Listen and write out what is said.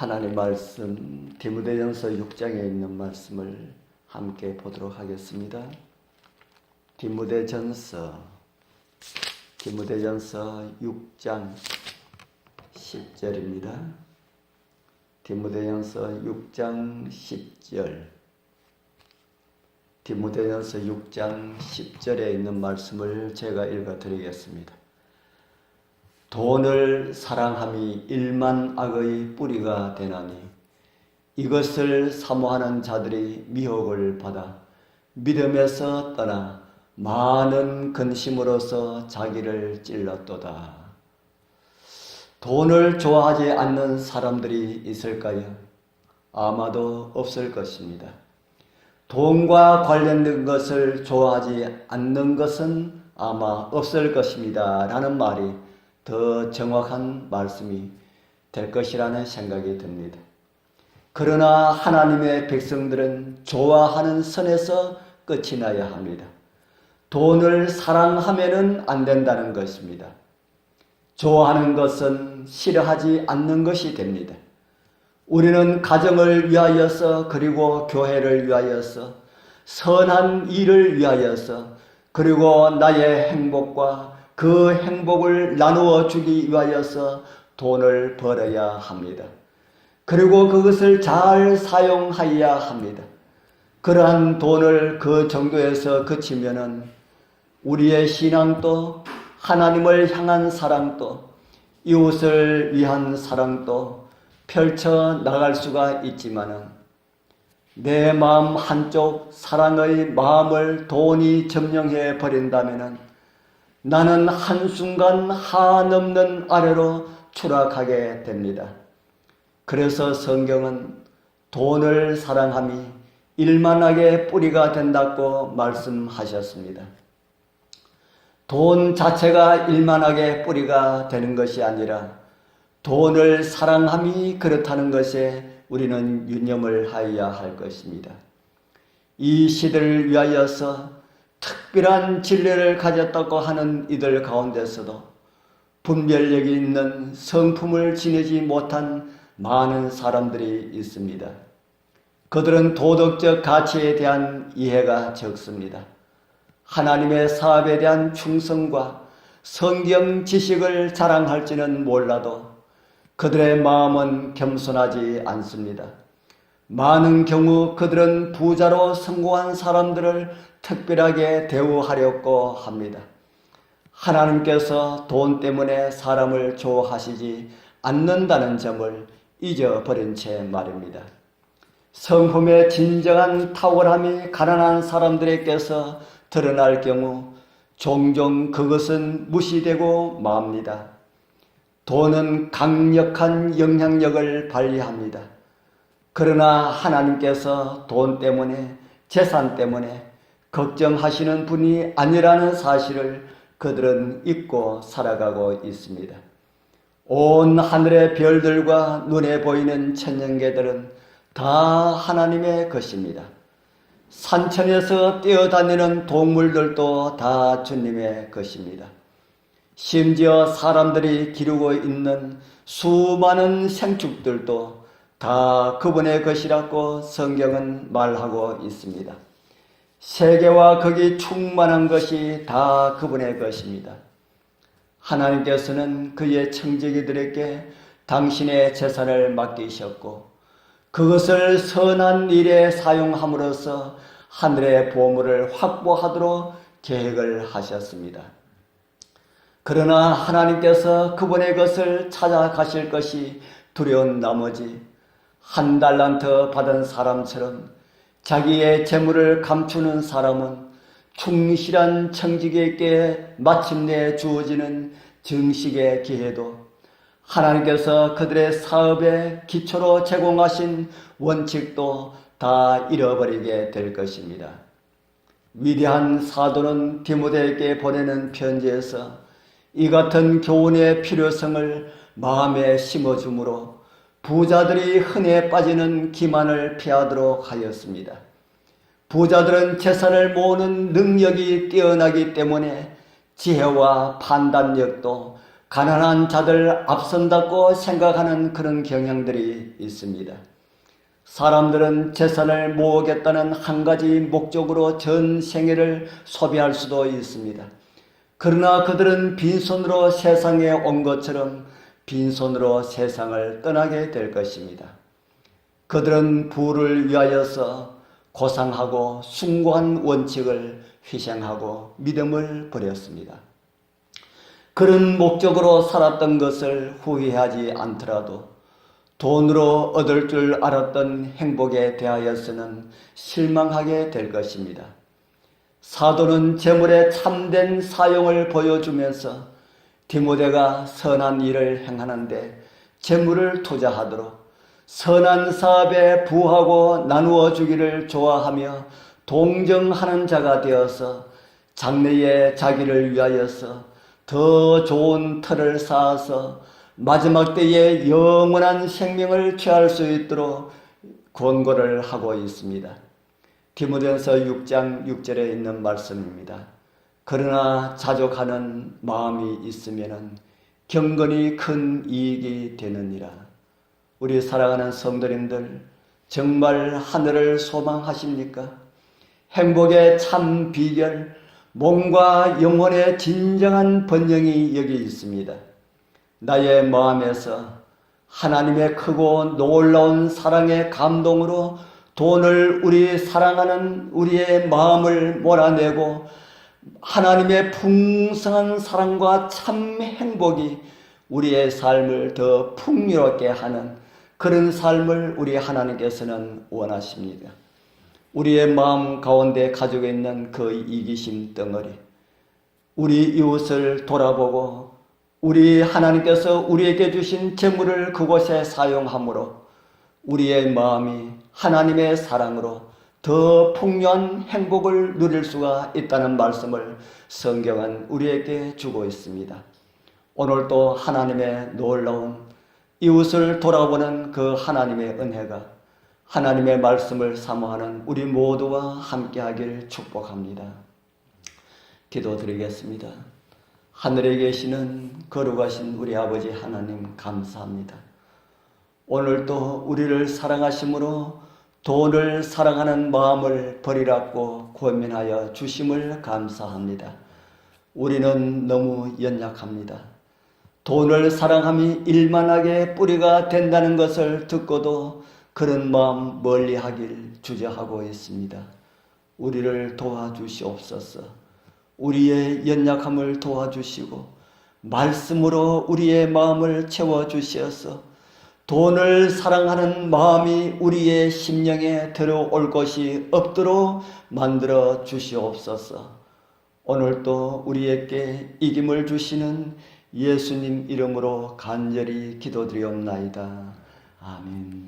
하나님 말씀 디모데전서 6장에 있는 말씀을 함께 보도록 하겠습니다. 디모데전서 디모데전서 6장 10절입니다. 디모데전서 6장 10절 디모데전서 6장 10절에 있는 말씀을 제가 읽어 드리겠습니다. 돈을 사랑함이 일만 악의 뿌리가 되나니 이것을 사모하는 자들이 미혹을 받아 믿음에서 떠나 많은 근심으로서 자기를 찔렀도다. 돈을 좋아하지 않는 사람들이 있을까요? 아마도 없을 것입니다. 돈과 관련된 것을 좋아하지 않는 것은 아마 없을 것입니다. 라는 말이 더 정확한 말씀이 될 것이라는 생각이 듭니다. 그러나 하나님의 백성들은 좋아하는 선에서 끝이 나야 합니다. 돈을 사랑하면은 안 된다는 것입니다. 좋아하는 것은 싫어하지 않는 것이 됩니다. 우리는 가정을 위하여서 그리고 교회를 위하여서 선한 일을 위하여서 그리고 나의 행복과 그 행복을 나누어 주기 위하여서 돈을 벌어야 합니다. 그리고 그것을 잘 사용하여야 합니다. 그러한 돈을 그 정도에서 그치면은 우리의 신앙도 하나님을 향한 사랑도 이웃을 위한 사랑도 펼쳐 나갈 수가 있지만은 내 마음 한쪽 사랑의 마음을 돈이 점령해 버린다면은 나는 한순간 한없는 아래로 추락하게 됩니다. 그래서 성경은 돈을 사랑함이 일만하게 뿌리가 된다고 말씀하셨습니다. 돈 자체가 일만하게 뿌리가 되는 것이 아니라 돈을 사랑함이 그렇다는 것에 우리는 유념을 하여야 할 것입니다. 이 시대를 위하여서 특별한 진리를 가졌다고 하는 이들 가운데서도 분별력이 있는 성품을 지내지 못한 많은 사람들이 있습니다. 그들은 도덕적 가치에 대한 이해가 적습니다. 하나님의 사업에 대한 충성과 성경 지식을 자랑할지는 몰라도 그들의 마음은 겸손하지 않습니다. 많은 경우 그들은 부자로 성공한 사람들을 특별하게 대우하려고 합니다. 하나님께서 돈 때문에 사람을 좋아하시지 않는다는 점을 잊어버린 채 말입니다. 성품의 진정한 탁월함이 가난한 사람들에게서 드러날 경우 종종 그것은 무시되고 맙니다. 돈은 강력한 영향력을 발휘합니다. 그러나 하나님께서 돈 때문에 재산 때문에 걱정하시는 분이 아니라는 사실을 그들은 잊고 살아가고 있습니다. 온 하늘의 별들과 눈에 보이는 천년계들은 다 하나님의 것입니다. 산천에서 뛰어다니는 동물들도 다 주님의 것입니다. 심지어 사람들이 기르고 있는 수많은 생축들도 다 그분의 것이라고 성경은 말하고 있습니다. 세계와 거기 충만한 것이 다 그분의 것입니다. 하나님께서는 그의 청지기들에게 당신의 재산을 맡기셨고 그것을 선한 일에 사용함으로써 하늘의 보물을 확보하도록 계획을 하셨습니다. 그러나 하나님께서 그분의 것을 찾아가실 것이 두려운 나머지 한 달란트 받은 사람처럼 자기의 재물을 감추는 사람은 충실한 청지기에게 마침내 주어지는 증식의 기회도 하나님께서 그들의 사업의 기초로 제공하신 원칙도 다 잃어버리게 될 것입니다. 위대한 사도는 디모데에게 보내는 편지에서 이 같은 교훈의 필요성을 마음에 심어주므로 부자들이 흔해 빠지는 기만을 피하도록 하였습니다. 부자들은 재산을 모으는 능력이 뛰어나기 때문에 지혜와 판단력도 가난한 자들 앞선다고 생각하는 그런 경향들이 있습니다. 사람들은 재산을 모으겠다는 한 가지 목적으로 전 생애를 소비할 수도 있습니다. 그러나 그들은 빈손으로 세상에 온 것처럼 빈손으로 세상을 떠나게 될 것입니다. 그들은 부를 위하여서 고상하고 숭고한 원칙을 희생하고 믿음을 버렸습니다. 그런 목적으로 살았던 것을 후회하지 않더라도 돈으로 얻을 줄 알았던 행복에 대하여서는 실망하게 될 것입니다. 사도는 재물의 참된 사용을 보여주면서 디모데가 선한 일을 행하는데 재물을 투자하도록 선한 사업에 부하고 나누어 주기를 좋아하며 동정하는 자가 되어서 장래에 자기를 위하여서 더 좋은 터를 쌓아서 마지막 때에 영원한 생명을 취할 수 있도록 권고를 하고 있습니다. 디모데전서 6장 6절에 있는 말씀입니다. 그러나 자족하는 마음이 있으면 경건이 큰 이익이 되느니라. 우리 사랑하는 성도님들 정말 하늘을 소망하십니까? 행복의 참 비결, 몸과 영혼의 진정한 번영이 여기 있습니다. 나의 마음에서 하나님의 크고 놀라운 사랑의 감동으로 돈을 우리 사랑하는 우리의 마음을 몰아내고 하나님의 풍성한 사랑과 참 행복이 우리의 삶을 더 풍요롭게 하는 그런 삶을 우리 하나님께서는 원하십니다. 우리의 마음 가운데 가지고 있는 그 이기심 덩어리, 우리 이웃을 돌아보고 우리 하나님께서 우리에게 주신 재물을 그곳에 사용함으로 우리의 마음이 하나님의 사랑으로 더 풍요한 행복을 누릴 수가 있다는 말씀을 성경은 우리에게 주고 있습니다. 오늘도 하나님의 놀라운 이웃을 돌아보는 그 하나님의 은혜가 하나님의 말씀을 사모하는 우리 모두와 함께하길 축복합니다. 기도드리겠습니다. 하늘에 계시는 거룩하신 우리 아버지 하나님 감사합니다. 오늘도 우리를 사랑하심으로 돈을 사랑하는 마음을 버리라고 고민하여 주심을 감사합니다. 우리는 너무 연약합니다. 돈을 사랑함이 일만하게 뿌리가 된다는 것을 듣고도 그런 마음 멀리 하길 주저하고 있습니다. 우리를 도와주시옵소서. 우리의 연약함을 도와주시고 말씀으로 우리의 마음을 채워 주시어서 돈을 사랑하는 마음이 우리의 심령에 들어올 것이 없도록 만들어 주시옵소서. 오늘도 우리에게 이김을 주시는 예수님 이름으로 간절히 기도드리옵나이다. 아멘.